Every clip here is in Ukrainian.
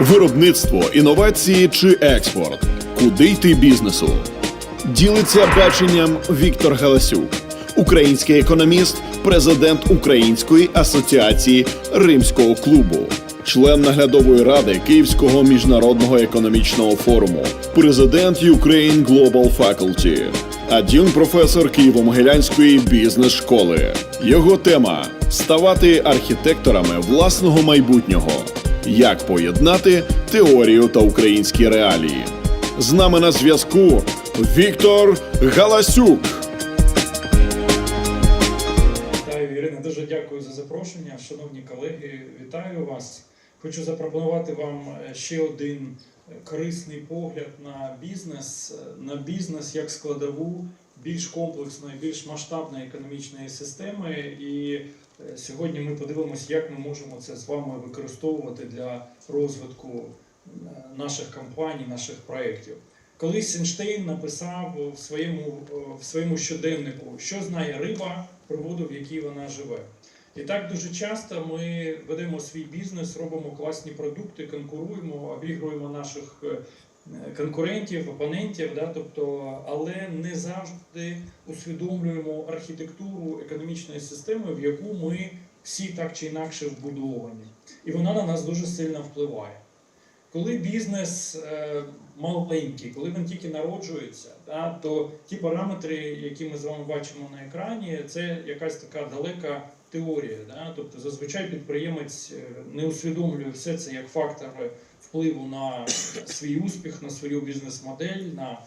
Виробництво, інновації чи експорт. Куди йти бізнесу? Ділиться баченням Віктор Галасюк, український економіст, президент Української асоціації Римського клубу, член наглядової ради Київського міжнародного економічного форуму, президент Ukraine Global Faculty, ад'юнкт професор Києво-Могилянської бізнес-школи. Його тема ставати архітекторами власного майбутнього. Як поєднати теорію та українські реалії? З нами на зв'язку Віктор Галасюк. Вітаю, Ірина. Дуже дякую за запрошення. Шановні колеги, вітаю вас. Хочу запропонувати вам е, ще один е, корисний погляд на бізнес, е, на бізнес як складову більш комплексної, більш масштабної економічної системи. І сьогодні ми подивимося, як ми можемо це з вами використовувати для розвитку е, наших компаній, наших проєктів. Колись Ейнштейн написав в своєму, е, в своєму щоденнику, що знає риба про воду, в якій вона живе. І так дуже часто ми ведемо свій бізнес, робимо класні продукти, конкуруємо, обігруємо наших е, конкурентів, опонентів, да, тобто, але не завжди усвідомлюємо архітектуру економічної системи, в яку ми всі так чи інакше вбудовані. І вона на нас дуже сильно впливає. Коли бізнес е, маленький, коли він тільки народжується, да, то ті параметри, які ми з вами бачимо на екрані, це якась така далека теорія. Да? Тобто зазвичай підприємець е, не усвідомлює все це як фактори впливу на свій успіх, на свою бізнес-модель, на,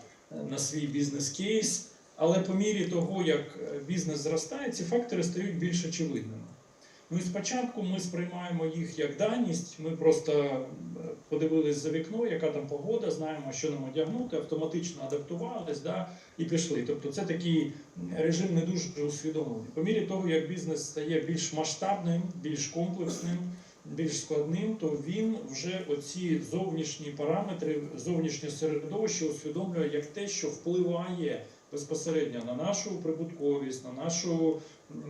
на свій бізнес-кейс. Але по мірі того, як е, бізнес зростає, ці фактори стають більш очевидними. Ну і спочатку ми сприймаємо їх як даність. Ми просто е, подивились за вікно, яка там погода, знаємо, що нам одягнути, автоматично адаптувались да, і пішли. Тобто це такий режим не дуже усвідомлений. По мірі того, як бізнес стає більш масштабним, більш комплексним, більш складним, то він вже оці зовнішні параметри, зовнішнє середовище усвідомлює як те, що впливає безпосередньо на нашу прибутковість, на нашу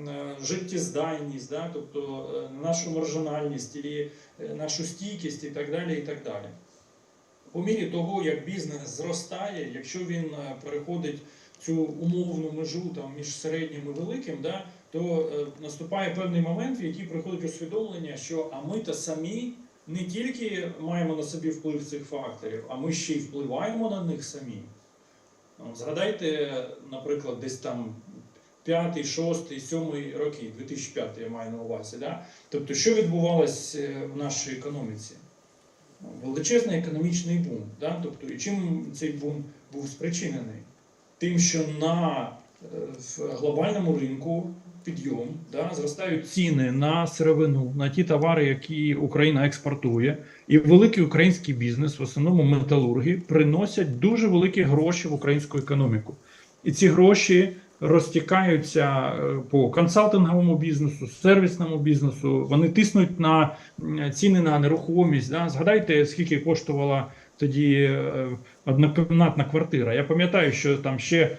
е, життєздайність, да? тобто е, на нашу маржинальність, і е, нашу стійкість і так далі. і так далі. По мірі того, як бізнес зростає, якщо він переходить цю умовну межу там, між середнім і великим, да, то е, наступає певний момент, в який приходить усвідомлення, що а ми то самі не тільки маємо на собі вплив цих факторів, а ми ще й впливаємо на них самі. Згадайте, наприклад, десь там 5, 6, 7 роки, 2005 я маю на увазі. Да? Тобто, що відбувалося е, в нашій економіці? Величезний економічний бум. Да? Тобто, і чим цей бум був спричинений? Тим, що на е, в глобальному ринку підйом, да, зростають ціни на сировину, на ті товари, які Україна експортує, і великий український бізнес, в основному металурги, приносять дуже великі гроші в українську економіку. І ці гроші розтікаються е, по консалтинговому бізнесу, сервісному бізнесу. Вони тиснуть на ціни на нерухомість. Да? Згадайте, скільки коштувала тоді е, однокімнатна квартира. Я пам'ятаю, що там ще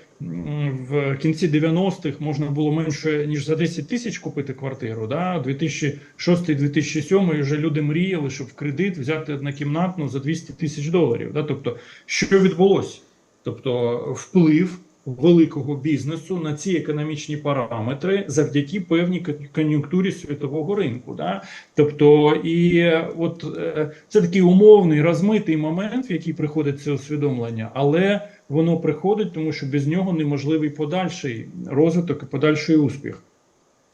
в кінці 90-х можна було менше ніж за 10 тисяч купити квартиру. Да? 2006-2007 вже люди мріяли, щоб в кредит взяти однокімнатну за 200 тисяч доларів. Да? Тобто, що відбулося? Тобто, вплив великого бізнесу на ці економічні параметри завдяки певній кон'юнктурі світового ринку. Да? Тобто, і от е, це такий умовний розмитий момент, в який приходить це усвідомлення, але воно приходить, тому що без нього неможливий подальший розвиток і подальший успіх.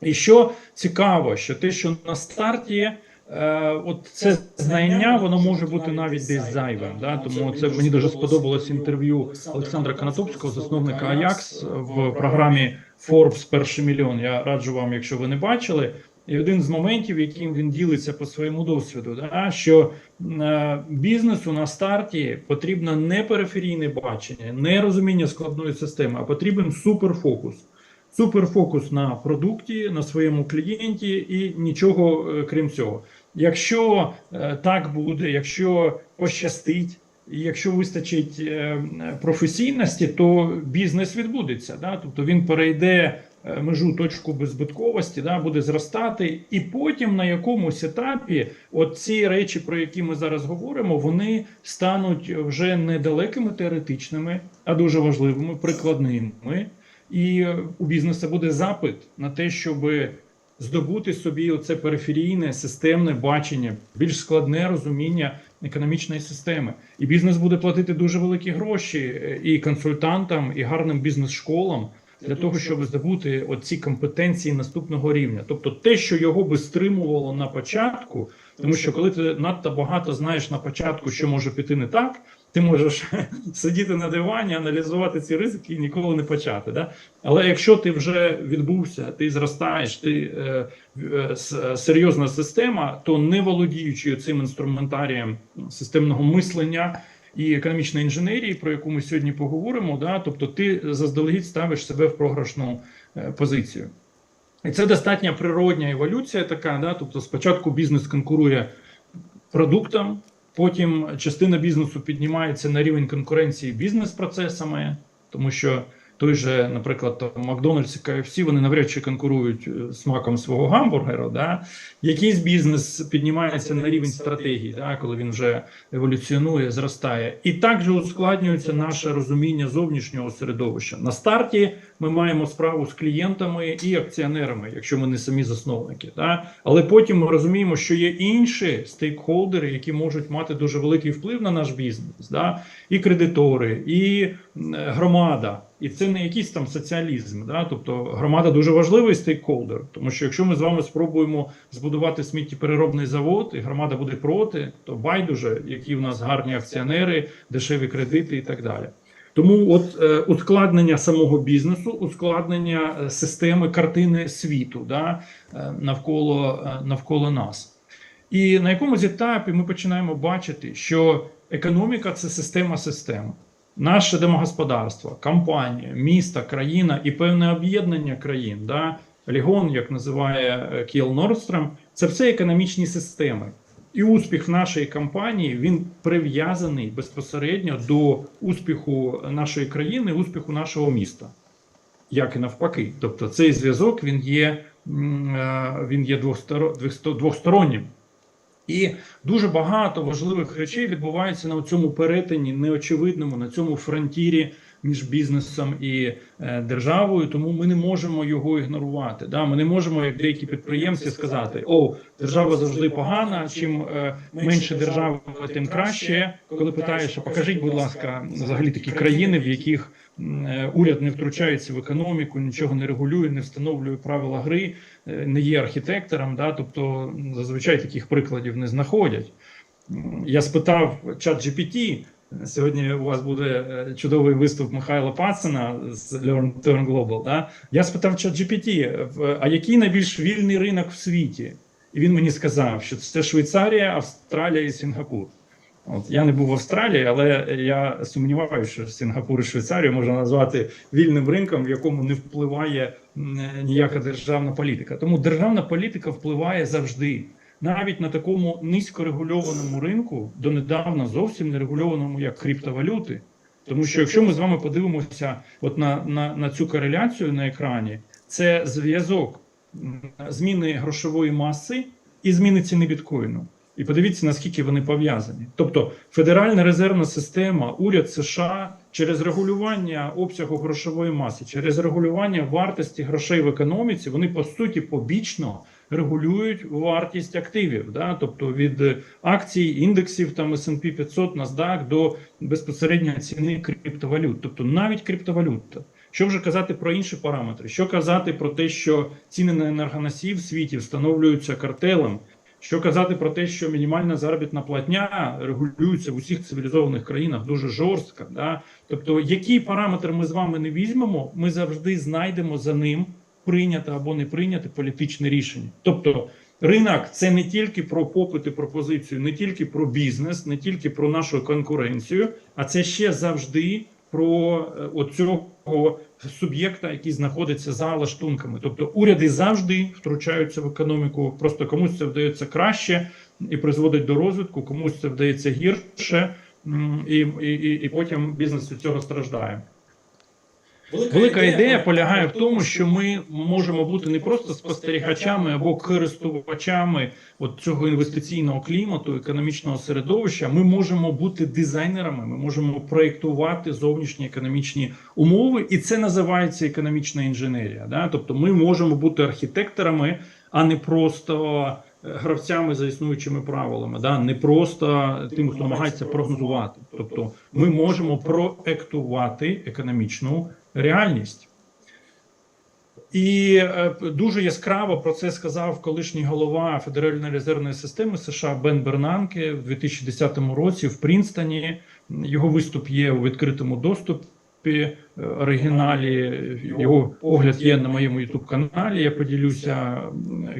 І що цікаво, що те, що на старті. Е, от це знання, воно може бути навіть десь зайвим. Да? Тому це мені дуже сподобалось інтерв'ю Олександра Канатопського, засновника Аякс, в програмі Forbes Перший мільйон. Я раджу вам, якщо ви не бачили. І один з моментів, яким він ділиться по своєму досвіду, да, що е, бізнесу на старті потрібно не периферійне бачення, не розуміння складної системи, а потрібен суперфокус. Суперфокус на продукті, на своєму клієнті і нічого е, крім цього. Якщо е, так буде, якщо пощастить, якщо вистачить е, професійності, то бізнес відбудеться. Да? Тобто він перейде е, межу точку беззбитковості, да, буде зростати, і потім на якомусь етапі от ці речі, про які ми зараз говоримо, вони стануть вже не далекими теоретичними, а дуже важливими, прикладними. І у бізнесу буде запит на те, щоб здобути собі оце периферійне системне бачення, більш складне розуміння економічної системи. І бізнес буде платити дуже великі гроші е, і консультантам, і гарним бізнес-школам для того, щоб здобути оці компетенції наступного рівня. Тобто те, що його би стримувало на початку, тому що коли ти надто багато знаєш на початку, що може піти не так. Ти можеш сидіти на дивані, аналізувати ці ризики і ніколи не почати. Да? Але якщо ти вже відбувся, ти зростаєш, ти е, е, серйозна система, то не володіючи цим інструментарієм системного мислення і економічної інженерії, про яку ми сьогодні поговоримо, да? тобто ти заздалегідь ставиш себе в програшну е, позицію. І це достатньо природня еволюція така. Да? Тобто, спочатку бізнес конкурує продуктом, потім частина бізнесу піднімається на рівень конкуренції бізнес-процесами, тому що той же, наприклад, там, Макдональдс і KFC, вони навряд чи конкурують е, смаком свого гамбургера. Да? Якийсь бізнес піднімається на рівень стратегії, да? коли він вже еволюціонує, зростає. І також ускладнюється наше розуміння зовнішнього середовища. На старті ми маємо справу з клієнтами і акціонерами, якщо ми не самі засновники. Да? Але потім ми розуміємо, що є інші стейкхолдери, які можуть мати дуже великий вплив на наш бізнес, да? і кредитори, і громада. І це не якийсь там соціалізм. Да? Тобто громада дуже важливий стейкхолдер, тому що якщо ми з вами спробуємо збудувати сміттєпереробний завод, і громада буде проти, то байдуже, які в нас гарні акціонери, дешеві кредити і так далі. Тому от е, ускладнення самого бізнесу, ускладнення е, системи картини світу да, е, навколо, е, навколо нас. І на якомусь етапі ми починаємо бачити, що економіка це система систем. Наше домогосподарство, компанія, міста, країна і певне об'єднання країн, да, Лігон, як називає Кіл Нордстром, це все економічні системи. І успіх нашої компанії він прив'язаний безпосередньо до успіху нашої країни, успіху нашого міста, як і навпаки. Тобто цей зв'язок він є, е, він є двостороннім. І дуже багато важливих речей відбувається на цьому перетині неочевидному, на цьому фронтірі між бізнесом і е, державою. Тому ми не можемо його ігнорувати. Да? Ми не можемо, як деякі підприємці, сказати: о, держава завжди погана. Чим е, менше держави, тим краще. Коли питаєш, покажіть, будь ласка, взагалі такі країни, в яких е, уряд не втручається в економіку, нічого не регулює, не встановлює правила гри, не є архітектором. Да? Тобто зазвичай таких прикладів не знаходять. Я спитав чат GPT, Сьогодні у вас буде е, чудовий виступ Михайла Пацина з Learn Turn Global. Да? Я спитав ChatGPT, в- а який найбільш вільний ринок в світі? І він мені сказав, що це Швейцарія, Австралія і Сінгапур. От я не був в Австралії, але я сумніваюся, що Сінгапур і Швейцарію можна назвати вільним ринком, в якому не впливає ніяка державна політика. Тому державна політика впливає завжди навіть на такому низькорегульованому ринку, донедавна зовсім не регульованому як криптовалюти. Тому що якщо ми з вами подивимося от на, на, на цю кореляцію на екрані, це зв'язок зміни грошової маси і зміни ціни біткоїну. І подивіться, наскільки вони пов'язані. Тобто Федеральна резервна система, уряд США через регулювання обсягу грошової маси, через регулювання вартості грошей в економіці, вони по суті побічно регулюють вартість активів, да? тобто від е, акцій, індексів там S&P 500, NASDAQ до безпосередньо ціни криптовалют, тобто навіть криптовалюта. Що вже казати про інші параметри? Що казати про те, що ціни на енергоносії в світі встановлюються картелем? Що казати про те, що мінімальна заробітна платня регулюється в усіх цивілізованих країнах дуже жорстко? Да? Тобто, який параметр ми з вами не візьмемо, ми завжди знайдемо за ним прийняте або не прийняте політичне рішення. Тобто, ринок це не тільки про попит і пропозицію, не тільки про бізнес, не тільки про нашу конкуренцію, а це ще завжди про е, оцього суб'єкта, який знаходиться за лаштунками. Тобто уряди завжди втручаються в економіку. Просто комусь це вдається краще і призводить до розвитку, комусь це вдається гірше, і, і, і потім бізнес від цього страждає. Велика ідея полягає в тому, що ми можемо бути не просто спостерігачами або користувачами от цього інвестиційного клімату, економічного середовища. Ми можемо бути дизайнерами, ми можемо проєктувати зовнішні економічні умови, і це називається економічна інженерія. Да? Тобто, ми можемо бути архітекторами, а не просто е, гравцями за існуючими правилами, да? не просто тим, хто намагається прогнозувати. Тобто, ми можемо проектувати економічну реальність. І е, дуже яскраво про це сказав колишній голова Федеральної резервної системи США Бен Бернанке в 2010 році в Прінстоні. Його виступ є у відкритому доступі. е, Оригіналі його огляд є на моєму youtube каналі. Я поділюся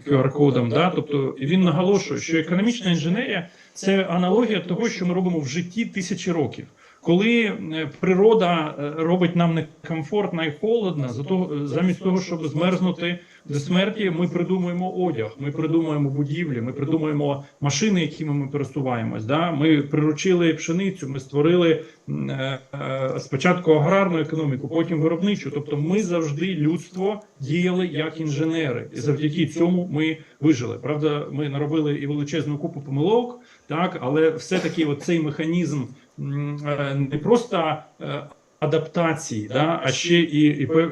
QR-кодом. Да? Тобто він наголошує, що економічна інженерія це аналогія того, що ми робимо в житті тисячі років. Коли е, природа е, робить нам некомфортно і холодно, зато замість того, щоб змерзнути до смерті, ми придумуємо одяг, ми придумуємо будівлі, ми придумуємо машини, якими ми пересуваємось. Да? Ми приручили пшеницю, ми створили е, е, спочатку аграрну економіку, потім виробничу. Тобто, ми завжди людство діяли як інженери, і завдяки цьому ми вижили. Правда, ми наробили і величезну купу помилок, так але все таки цей механізм е, не просто е, адаптації, да, а ще і,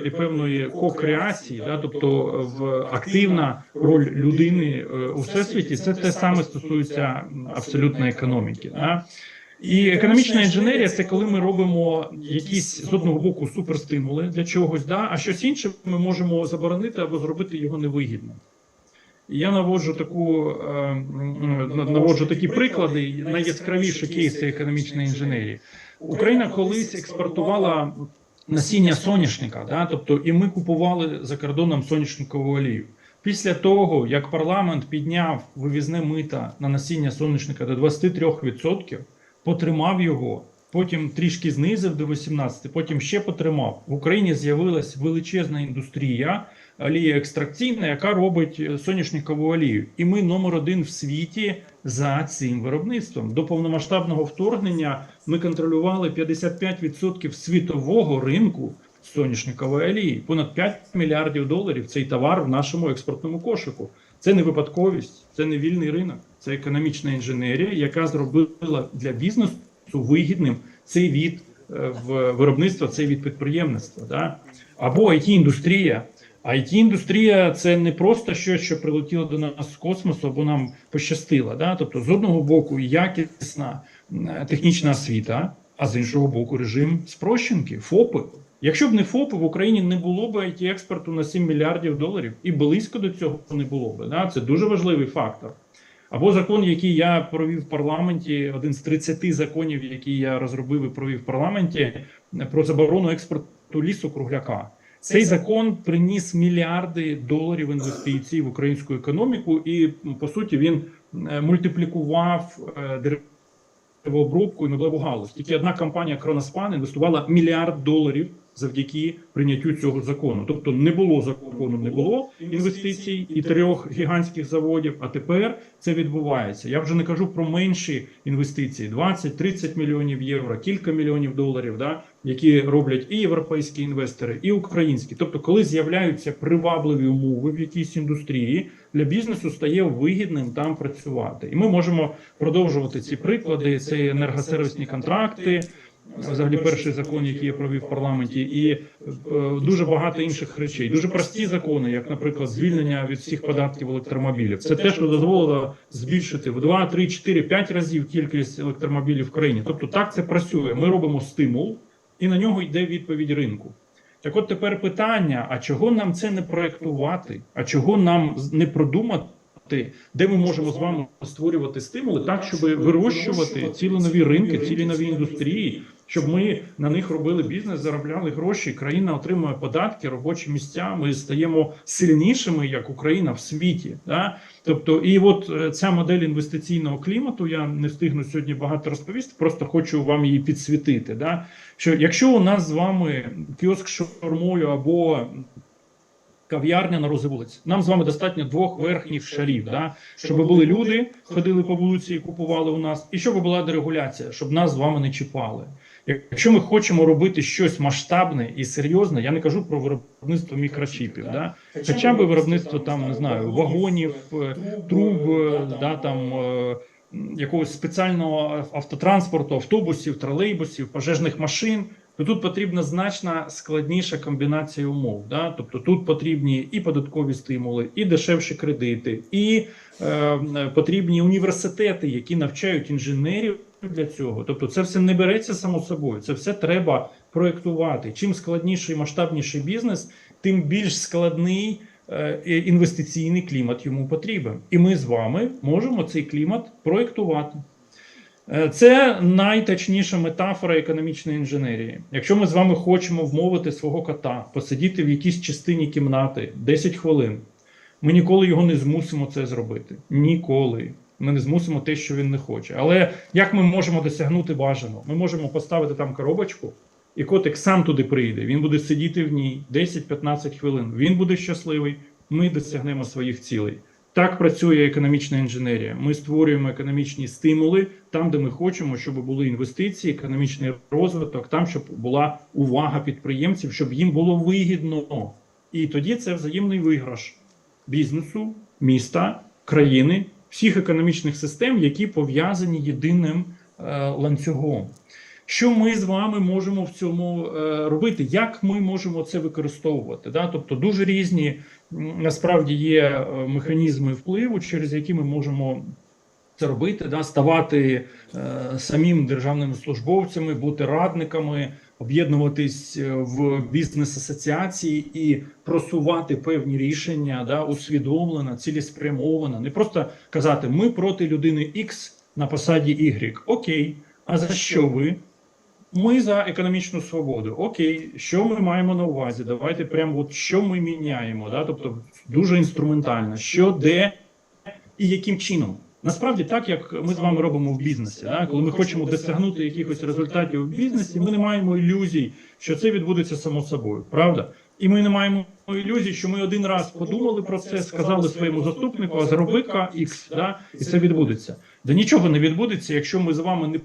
і, певної ко-креації, да, тобто в активна роль людини е, у всесвіті, це те саме стосується м, абсолютної економіки. Да. І економічна інженерія це коли ми робимо якісь з одного боку суперстимули для чогось, да, а щось інше ми можемо заборонити або зробити його невигідним. Я наводжу таку е, наводжу такі приклади, найяскравіші кейси економічної інженерії. Україна колись експортувала насіння соняшника, да, тобто і ми купували за кордоном соняшникову олію. Після того, як парламент підняв вивізне мита на насіння соняшника до 23%, потримав його, потім трішки знизив до 18%, потім ще потримав. В Україні з'явилась величезна індустрія олія екстракційна, яка робить е, соняшникову олію. І ми номер один в світі за цим виробництвом. До повномасштабного вторгнення ми контролювали 55% світового ринку соняшникової олії. Понад 5 мільярдів доларів цей товар в нашому експортному кошику. Це не випадковість, це не вільний ринок, це економічна інженерія, яка зробила для бізнесу вигідним цей від е, в виробництва, цей від підприємництва. Да? Або it індустрія it індустрія це не просто щось, що прилетіло до нас з космосу, або нам пощастило. Да? Тобто, з одного боку, якісна технічна освіта, а з іншого боку, режим спрощенки, ФОПи. Якщо б не ФОПи, в Україні не було б it експорту на 7 мільярдів доларів, і близько до цього не було б. Да? Це дуже важливий фактор. Або закон, який я провів в парламенті, один з 30 законів, які я розробив і провів в парламенті, про заборону експорту лісу кругляка. Цей закон приніс мільярди доларів інвестицій в українську економіку, і по суті він е, мультиплікував е, деревообробку і меблеву галузь. Тільки одна компанія Кроноспан інвестувала мільярд доларів завдяки прийняттю цього закону. Тобто не було закону, не було інвестицій і трьох гігантських заводів. А тепер це відбувається. Я вже не кажу про менші інвестиції: 20-30 мільйонів євро, кілька мільйонів доларів, да, які роблять і європейські інвестори, і українські. Тобто, коли з'являються привабливі умови в якійсь індустрії, для бізнесу стає вигідним там працювати. І ми можемо продовжувати ці приклади. Це енергосервісні контракти. Взагалі, перший закон, який я провів в парламенті, і е, дуже багато інших речей. Дуже прості закони, як, наприклад, звільнення від всіх податків електромобілів. Це те, що дозволило збільшити в 2, 3, 4, 5 разів кількість електромобілів в країні. Тобто, так це працює. Ми робимо стимул, і на нього йде відповідь ринку. Так, от тепер питання: а чого нам це не проектувати? А чого нам не продумати, де ми можемо з вами створювати стимули так, щоб вирощувати цілі нові ринки, цілі нові індустрії, щоб ми на них робили бізнес, заробляли гроші. Країна отримує податки, робочі місця. Ми стаємо сильнішими як Україна в світі. Да? Тобто, і от е, ця модель інвестиційного клімату, я не встигну сьогодні багато розповісти, просто хочу вам її підсвітити. Да? Що якщо у нас з вами кіоск з шаурмою або кав'ярня на розі вулиць, нам з вами достатньо двох верхніх шарів, да? щоб були люди, ходили по вулиці і купували у нас, і щоб була дерегуляція, щоб нас з вами не чіпали. Якщо ми хочемо робити щось масштабне і серйозне, я не кажу про виробництво мікрочіпів, да? хоча б виробництво там не знаю вагонів, е, труб, е, да там е, якогось спеціального автотранспорту, автобусів, тролейбусів, пожежних машин. То тут потрібна значно складніша комбінація умов. Да? Тобто тут потрібні і податкові стимули, і дешевші кредити, і е, е, потрібні університети, які навчають інженерів для цього. Тобто, це все не береться само собою. Це все треба проєктувати. Чим складніший і масштабніший бізнес, тим більш складний е, інвестиційний клімат йому потрібен. І ми з вами можемо цей клімат проєктувати. Е, Це найточніша метафора економічної інженерії. Якщо ми з вами хочемо вмовити свого кота посидіти в якійсь частині кімнати 10 хвилин, ми ніколи його не змусимо це зробити. Ніколи. Ми не змусимо те, що він не хоче. Але як ми можемо досягнути бажаного? Ми можемо поставити там коробочку, і котик сам туди прийде. Він буде сидіти в ній 10-15 хвилин. Він буде щасливий. Ми досягнемо своїх цілей. Так працює економічна інженерія. Ми створюємо економічні стимули там, де ми хочемо, щоб були інвестиції, економічний розвиток, там, щоб була увага підприємців, щоб їм було вигідно. І тоді це взаємний виграш бізнесу, міста, країни, всіх економічних систем, які пов'язані єдиним е, ланцюгом. Що ми з вами можемо в цьому е, робити? Як ми можемо це використовувати? Да? Тобто дуже різні насправді є е, механізми впливу, через які ми можемо це робити, да? ставати е, самим державними службовцями, бути радниками, об'єднуватись е, в бізнес-асоціації і просувати певні рішення да? усвідомлено, цілеспрямовано. Не просто казати, ми проти людини X на посаді Y. Окей, а за що ви? Ми за економічну свободу. Окей, що ми маємо на увазі? Давайте прямо от що ми міняємо. Да? Тобто дуже інструментально, що де і яким чином. Насправді, так як ми з вами робимо в бізнесі, да? коли ми хочемо досягнути якихось результатів в бізнесі, ми не маємо ілюзій, що це відбудеться само собою, правда? І ми не маємо ілюзій, що ми один раз подумали про це, сказали своєму заступнику, а зроби-ка X, да? і це відбудеться. Да нічого не відбудеться, якщо ми з вами не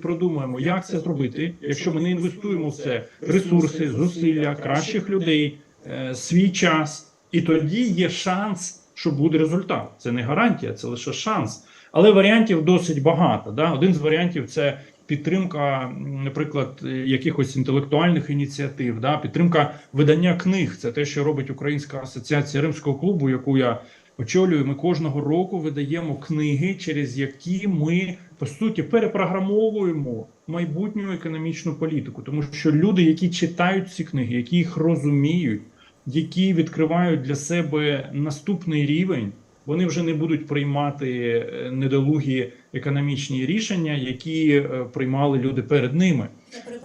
продумаємо, як це зробити, якщо ми не інвестуємо в це ресурси, зусилля, кращих людей, е, свій час, і тоді є шанс, що буде результат. Це не гарантія, це лише шанс. Але варіантів досить багато. Да? Один з варіантів це підтримка, наприклад, якихось інтелектуальних ініціатив, да? підтримка видання книг. Це те, що робить Українська асоціація римського клубу, яку я очолюю. Ми кожного року видаємо книги, через які ми по суті перепрограмовуємо майбутню економічну політику, тому що люди, які читають ці книги, які їх розуміють, які відкривають для себе наступний рівень, вони вже не будуть приймати е, недолугі економічні рішення, які е, приймали люди перед ними.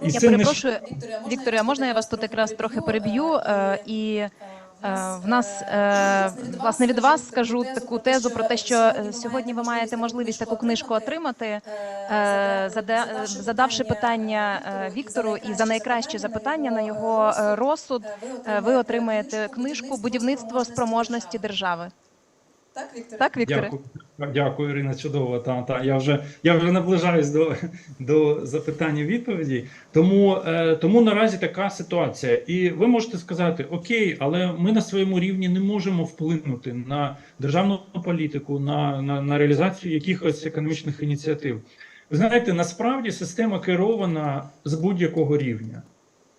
І Я це не перепрошую, Вікторія, можна я вас тут якраз трохи переб'ю? Е, І в нас е, власне від вас скажу таку тезу про те, що е, сьогодні ви маєте можливість таку книжку отримати, е, е, задавши питання е, Віктору, і за найкращі запитання на його е, розсуд е, ви отримаєте книжку Будівництво спроможності держави. Так, Віктор? Так, Вікторе? Дякую, дякую, Ірина. Чудово. Та, та. Я вже я вже наближаюсь до, до запитання відповіді. Тому, е, тому наразі така ситуація. І ви можете сказати: Окей, але ми на своєму рівні не можемо вплинути на державну політику, на, на, на реалізацію якихось економічних ініціатив. Ви знаєте, насправді система керована з будь-якого рівня.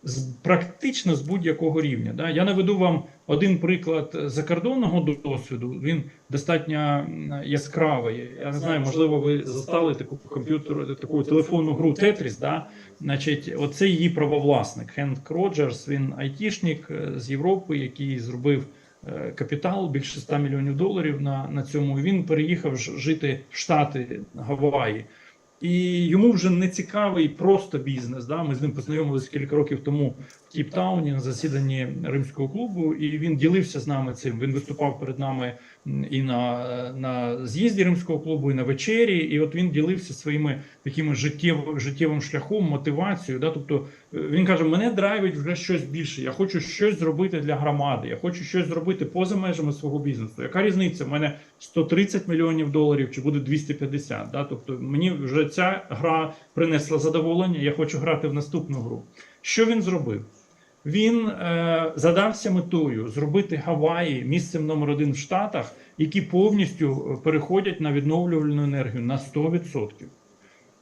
З практично з будь-якого рівня. Да? Я наведу вам один приклад закордонного досвіду. Він достатньо яскравий. Я не знаю, можливо, ви застали таку комп'ютер, таку телефонну гру Тетріс. Да? Значить, оце її правовласник Хенк Роджерс. Він айтішник е, з Європи, який зробив е, капітал більше 100 мільйонів доларів на, на цьому. Він переїхав жити в Штати Гаваї. І йому вже не цікавий просто бізнес. Да? Ми з ним познайомилися кілька років тому в Кейптауні на засіданні римського клубу, і він ділився з нами цим. Він виступав перед нами і на, на з'їзді римського клубу, і на вечері. І от він ділився своїми такими життєв, життєвим шляхом, мотивацією. Да? Тобто е, він каже: мене драйвить вже щось більше. Я хочу щось зробити для громади. Я хочу щось зробити поза межами свого бізнесу. Яка різниця? У мене 130 мільйонів доларів чи буде 250. Да? Тобто мені вже ця гра принесла задоволення. Я хочу грати в наступну гру. Що він зробив? Він е, задався метою зробити Гаваї місцем номер один в Штатах, які повністю е, переходять на відновлювальну енергію на 100%.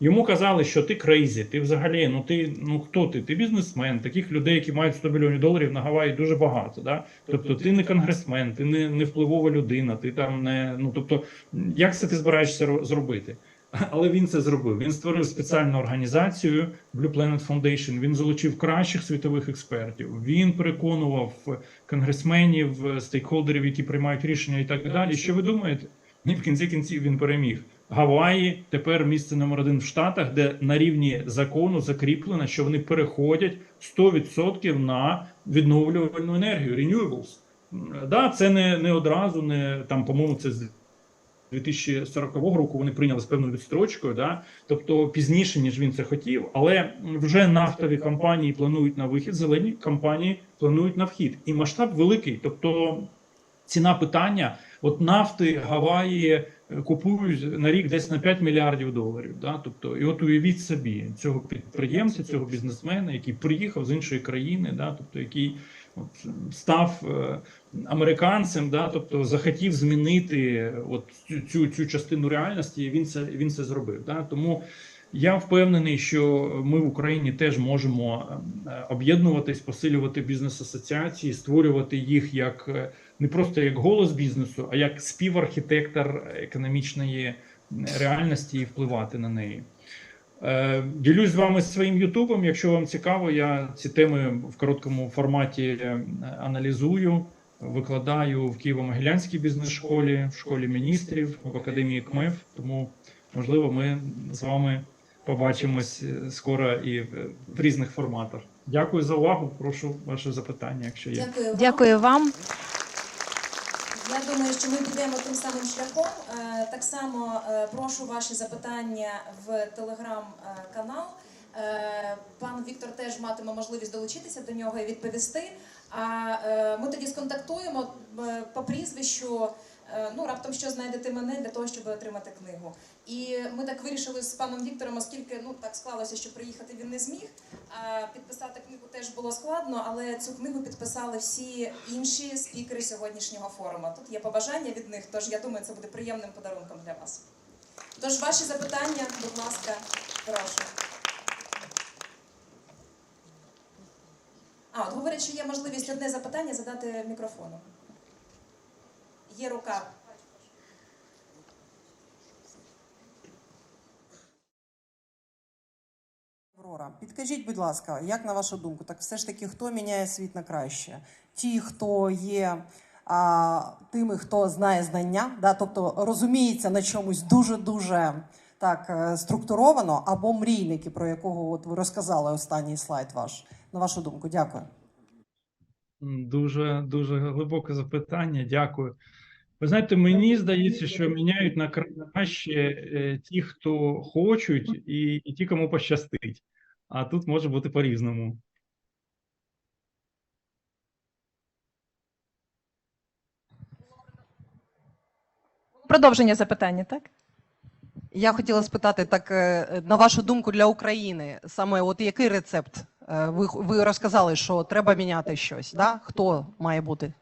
Йому казали, що ти крейзі, ти взагалі, ну ти ну хто ти? Ти бізнесмен. Таких людей, які мають 100 мільйонів доларів на Гаваї, дуже багато. Да? Тобто ти не конгресмен, ти не, не впливова людина, ти там не. Ну тобто, як це ти збираєшся ро- зробити? Але він це зробив. Він створив спеціальну організацію Blue Planet Foundation. Він залучив кращих світових експертів. Він переконував конгресменів, стейкхолдерів, які приймають рішення, і так далі. Що ви думаєте? І в кінці кінців він переміг. Гаваї тепер місце номер один в Штатах, де на рівні закону закріплено, що вони переходять 100% на відновлювальну енергію renewables. Да, це не, не одразу, не там, по-моєму, це з 2040 року вони прийняли з певною відстрочкою, да? тобто пізніше, ніж він це хотів, але вже нафтові компанії планують на вихід, зелені компанії планують на вхід. І масштаб великий. Тобто ціна питання: от нафти Гаваї е, купують на рік десь на 5 мільярдів доларів. Да? Тобто, і от уявіть собі цього підприємця, цього бізнесмена, який приїхав з іншої країни, да? тобто який от, став е, американцем, да? тобто захотів змінити от цю, цю, частину реальності, і він це він це зробив. Да? Тому я впевнений, що ми в Україні теж можемо е, об'єднуватись, посилювати бізнес-асоціації, створювати їх як е, не просто як голос бізнесу, а як співорхітектор економічної реальності і впливати на неї. Е, Ділюсь з вами своїм Ютубом. Якщо вам цікаво, я ці теми в короткому форматі е, аналізую, викладаю в Києво-Могилянській бізнес-школі, в школі міністрів, в академії КМЕФ. Тому, можливо, ми з вами побачимось е, скоро і в в різних форматах. Дякую за увагу. Прошу ваше запитання, якщо є. Дякую вам. Дякую вам. Я думаю, що ми підемо тим самим шляхом. Е, Так само е, прошу ваші запитання в телеграм-канал. Е, Пан Віктор теж матиме можливість долучитися до нього і відповісти. А е, ми тоді сконтактуємо е, по прізвищу. е, Ну, раптом що знайдете мене для того, щоб отримати книгу. І ми так вирішили з паном Віктором, оскільки ну так склалося, що приїхати він не зміг. А підписати книгу теж було складно, але цю книгу підписали всі інші спікери сьогоднішнього форуму. Тут є побажання від них, тож я думаю, це буде приємним подарунком для вас. Тож ваші запитання, будь ласка, прошу. А, от говорять, що є можливість одне запитання задати мікрофону. Є рука. Аврора, підкажіть, будь ласка, як на вашу думку, так все ж таки, хто міняє світ на краще? Ті, хто є а, тими, хто знає знання, да, тобто розуміється на чомусь дуже-дуже так е, структуровано, або мрійники, про якого от ви розказали останній слайд ваш. На вашу думку, дякую. Дуже дуже глибоке запитання. Дякую. Ви знаєте, мені здається, що міняють на краще е, ті, хто хочуть, і, і ті, кому пощастить. А тут може бути по-різному. Продовження запитання, так? Я хотіла спитати так, е, на вашу думку, для України саме от який рецепт? Е, Ви, ви розказали, що треба міняти щось. Да? Хто має бути?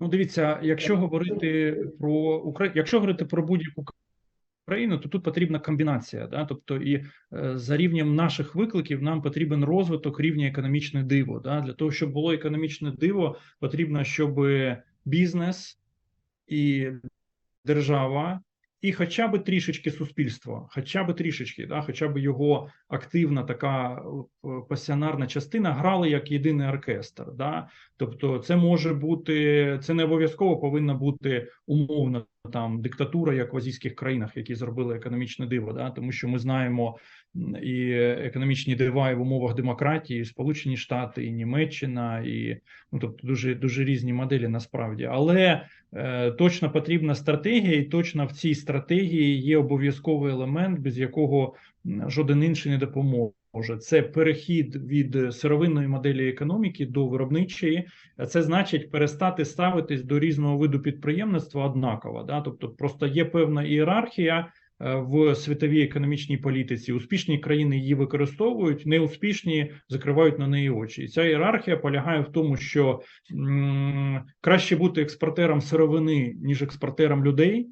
Ну, дивіться, якщо говорити про Укра... якщо говорити про будь-яку країну, то тут потрібна комбінація. Да? Тобто, і е, за рівнем наших викликів нам потрібен розвиток рівня економічне диво. Да? Для того, щоб було економічне диво, потрібно, щоб бізнес і держава. І хоча б трішечки суспільство, хоча б трішечки, да, хоча б його активна така е, пасіонарна частина грали як єдиний оркестр. Да? Тобто, це може бути, це не обов'язково повинна бути умовна там диктатура, як в азійських країнах, які зробили економічне диво. Да? Тому що ми знаємо і економічні дива в умовах демократії, і Сполучені Штати, і Німеччина, і ну тобто дуже дуже різні моделі насправді. Але е, точно потрібна стратегія, і точно в цій стратегії є обов'язковий елемент, без якого жоден інший не допоможе. Це перехід від сировинної моделі економіки до виробничої. Це значить перестати ставитись до різного виду підприємництва однаково. Да? Тобто, просто є певна ієрархія в світовій економічній політиці. Успішні країни її використовують, неуспішні закривають на неї очі. І ця ієрархія полягає в тому, що краще бути експортером сировини ніж експортером людей,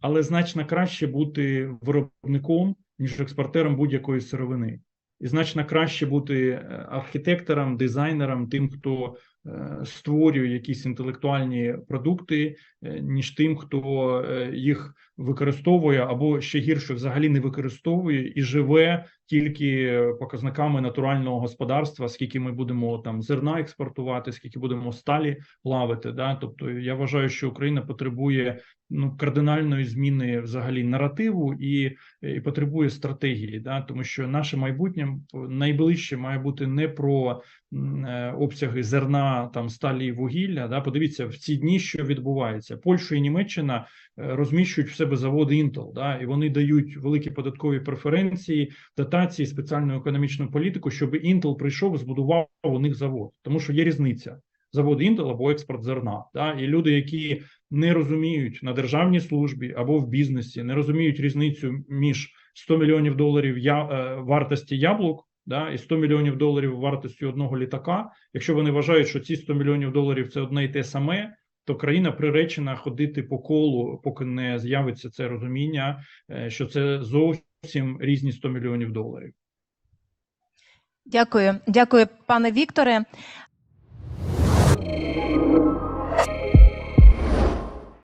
але значно краще бути виробником ніж експортером будь-якої сировини. І значно краще бути е, архітектором, дизайнером, тим, хто е, створює якісь інтелектуальні продукти, е, ніж тим, хто е, їх використовує або ще гірше взагалі не використовує і живе тільки показниками натурального господарства, скільки ми будемо там зерна експортувати, скільки будемо сталі плавити. Да? Тобто я вважаю, що Україна потребує ну кардинальної зміни взагалі наративу і, і потребує стратегії, да? тому що наше майбутнє найближче має бути не про е, обсяги зерна, там сталі і вугілля. Да? Подивіться в ці дні, що відбувається. Польща і Німеччина е, розміщують в себе заводи Intel, да? і вони дають великі податкові преференції, дотації, спеціальну економічну політику, щоб Intel прийшов і збудував у них завод, тому що є різниця. Завод Intel або експорт зерна, да? і люди, які не розуміють на державній службі або в бізнесі, не розуміють різницю між 100 мільйонів доларів я, е, вартості яблук да, і 100 мільйонів доларів вартості одного літака. Якщо вони вважають, що ці 100 мільйонів доларів це одне і те саме, то країна приречена ходити по колу, поки не з'явиться це розуміння, е, що це зовсім різні 100 мільйонів доларів. Дякую, дякую, пане Вікторе.